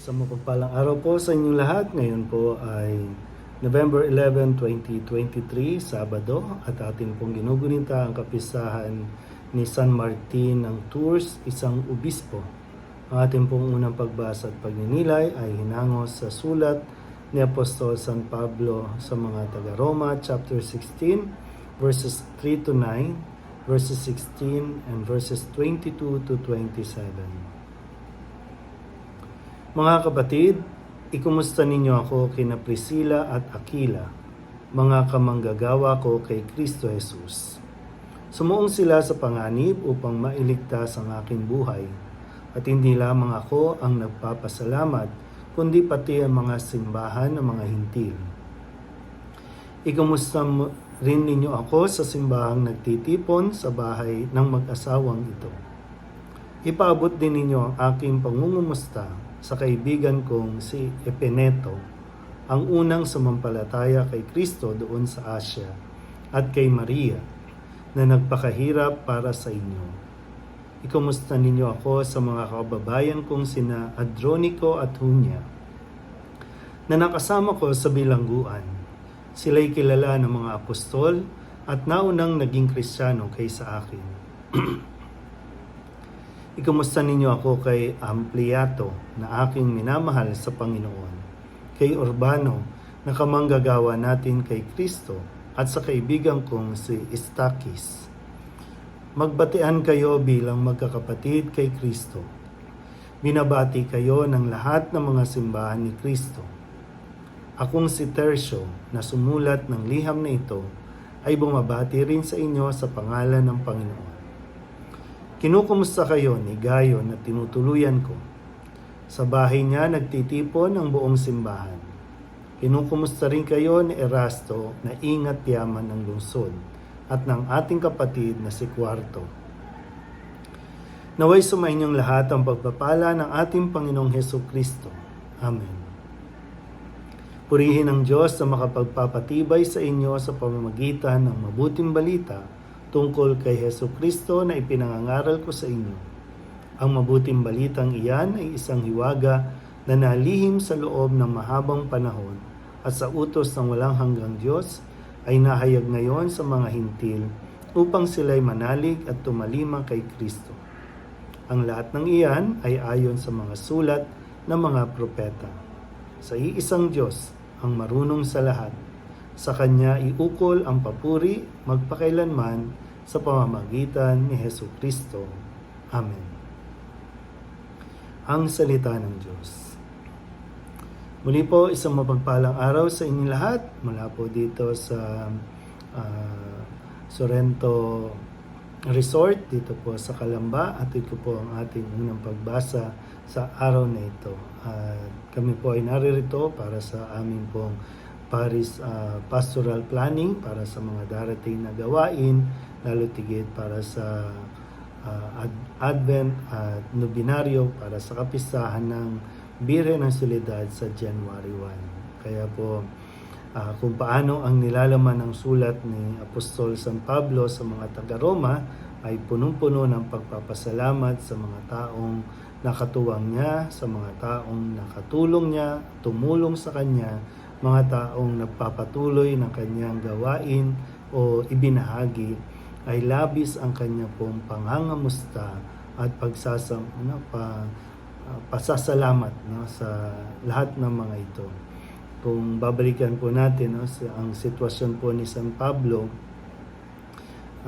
Mapagpalang araw po sa inyong lahat. Ngayon po ay November 11, 2023, Sabado at atin pong ginugunita ang kapisahan ni San Martin ng Tours, isang obispo. Ang ating pong unang pagbasa at pagninilay ay hinangos sa sulat ni Apostol San Pablo sa mga taga-Roma, chapter 16, verses 3 to 9, verses 16, and verses 22 to 27. Mga kapatid, ikumusta ninyo ako kina Priscilla at Aquila, mga kamanggagawa ko kay Kristo Jesus. Sumuong sila sa panganib upang mailigtas ang aking buhay, at hindi lamang ako ang nagpapasalamat, kundi pati ang mga simbahan ng mga hintil. Ikumusta rin ninyo ako sa simbahang nagtitipon sa bahay ng mag-asawang ito. Ipaabot din ninyo ang aking pangungumusta sa kaibigan kong si Epeneto, ang unang sumampalataya kay Kristo doon sa Asya, at kay Maria, na nagpakahirap para sa inyo. Ikumusta ninyo ako sa mga kababayan kong sina Adronico at Hunya, na nakasama ko sa bilangguan. Sila'y kilala ng mga apostol at naunang naging kristyano kaysa akin. Ikumusta ninyo ako kay Ampliato na aking minamahal sa Panginoon, kay Urbano na kamanggagawa natin kay Kristo at sa kaibigan kong si Istakis. Magbatian kayo bilang magkakapatid kay Kristo. Binabati kayo ng lahat ng mga simbahan ni Kristo. Akong si Tertio na sumulat ng liham na ito ay bumabati rin sa inyo sa pangalan ng Panginoon. Kinukumusta kayo ni Gayo na tinutuluyan ko. Sa bahay niya nagtitipon ang buong simbahan. Kinukumusta rin kayo ni Erasto na ingat yaman ng lungsod at ng ating kapatid na si Kwarto. Naway sumainyong lahat ang pagpapala ng ating Panginoong Heso Kristo. Amen. Purihin ang Diyos na makapagpapatibay sa inyo sa pamamagitan ng mabuting balita tungkol kay Heso Kristo na ipinangangaral ko sa inyo. Ang mabuting balitang iyan ay isang hiwaga na nalihim sa loob ng mahabang panahon at sa utos ng walang hanggang Diyos ay nahayag ngayon sa mga hintil upang sila'y manalig at tumalima kay Kristo. Ang lahat ng iyan ay ayon sa mga sulat ng mga propeta. Sa iisang Diyos ang marunong sa lahat. Sa Kanya iukol ang papuri magpakailanman sa pamamagitan ni Heso Kristo. Amen. Ang Salita ng Diyos. Muli po, isang mapagpalang araw sa inyong lahat mula po dito sa uh, Sorrento Resort dito po sa Kalamba at ito po ang ating unang pagbasa sa araw na ito. At kami po ay naririto para sa aming pong Paris uh, Pastoral Planning para sa mga darating na gawain, lalo tigit para sa uh, Ad- Advent at Nobinaryo para sa kapistahan ng Bire ng Soledad sa January 1. Kaya po uh, kung paano ang nilalaman ng sulat ni Apostol San Pablo sa mga taga-Roma ay punong-puno ng pagpapasalamat sa mga taong nakatuwang niya, sa mga taong nakatulong niya, tumulong sa kanya, mga taong nagpapatuloy ng kanyang gawain o ibinahagi ay labis ang kanya pong pangangamusta at pagsasam, ano, pa, uh, pasasalamat no, sa lahat ng mga ito. Kung babalikan po natin no, ang sitwasyon po ni San Pablo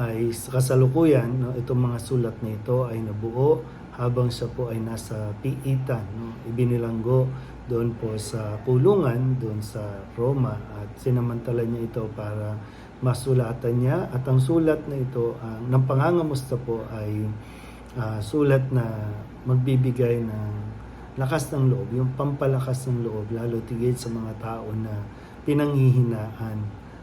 ay sa kasalukuyan no, itong mga sulat na ito ay nabuo habang siya po ay nasa piitan no, ibinilanggo doon po sa kulungan doon sa Roma at sinamantala niya ito para masulatan niya at ang sulat na ito ang ng pangangamusta po ay uh, sulat na magbibigay ng lakas ng loob, yung pampalakas ng loob, lalo tigit sa mga tao na pinanghihinaan.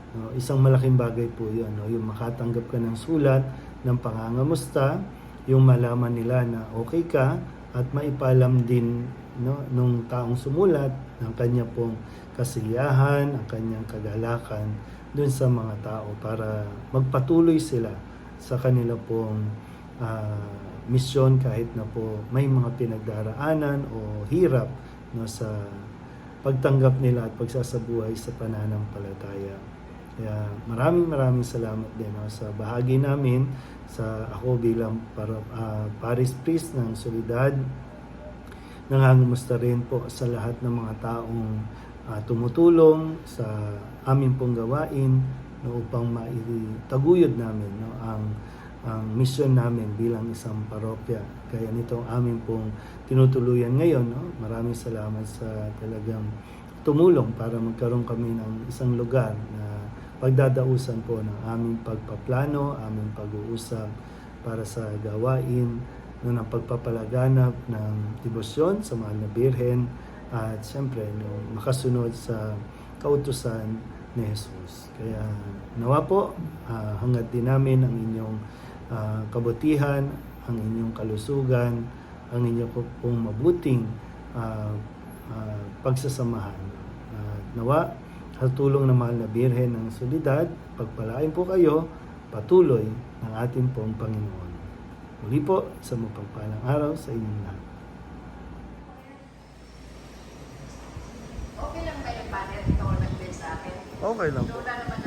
No, isang malaking bagay po yun, no, yung makatanggap ka ng sulat, ng pangangamusta, yung malaman nila na okay ka, at maipalam din no, nung taong sumulat ng kanya pong kasiyahan, ang kanyang kagalakan dun sa mga tao para magpatuloy sila sa kanila pong uh, misyon kahit na po may mga pinagdaraanan o hirap no, sa pagtanggap nila at pagsasabuhay sa pananampalataya. Kaya maraming maraming salamat din no, sa bahagi namin sa ako bilang para, ah, Paris Priest ng Solidad. Nangangumusta rin po sa lahat ng mga taong ah, tumutulong sa aming pong gawain no, upang maitaguyod namin no, ang ang misyon namin bilang isang parokya. Kaya nito ang aming pong tinutuluyan ngayon. No? Maraming salamat sa talagang tumulong para magkaroon kami ng isang lugar na pagdadausan po ng aming pagpaplano, aming pag-uusap para sa gawain no, ng pagpapalaganap ng debosyon sa mahal na Birhen at siyempre no, makasunod sa kautusan ni Jesus. Kaya nawa po, ah, hangad din namin ang inyong ah, kabutihan, ang inyong kalusugan, ang inyong po- pong mabuting ah, ah, pagsasamahan. At nawa, sa tulong ng mahal na Birhen ng Solidad, pagpalain po kayo patuloy ng ating pong Panginoon. Muli po, sa mapagpalang araw sa inyong lahat. Okay lang ba yung banner ito nag sa akin? Okay lang Wala naman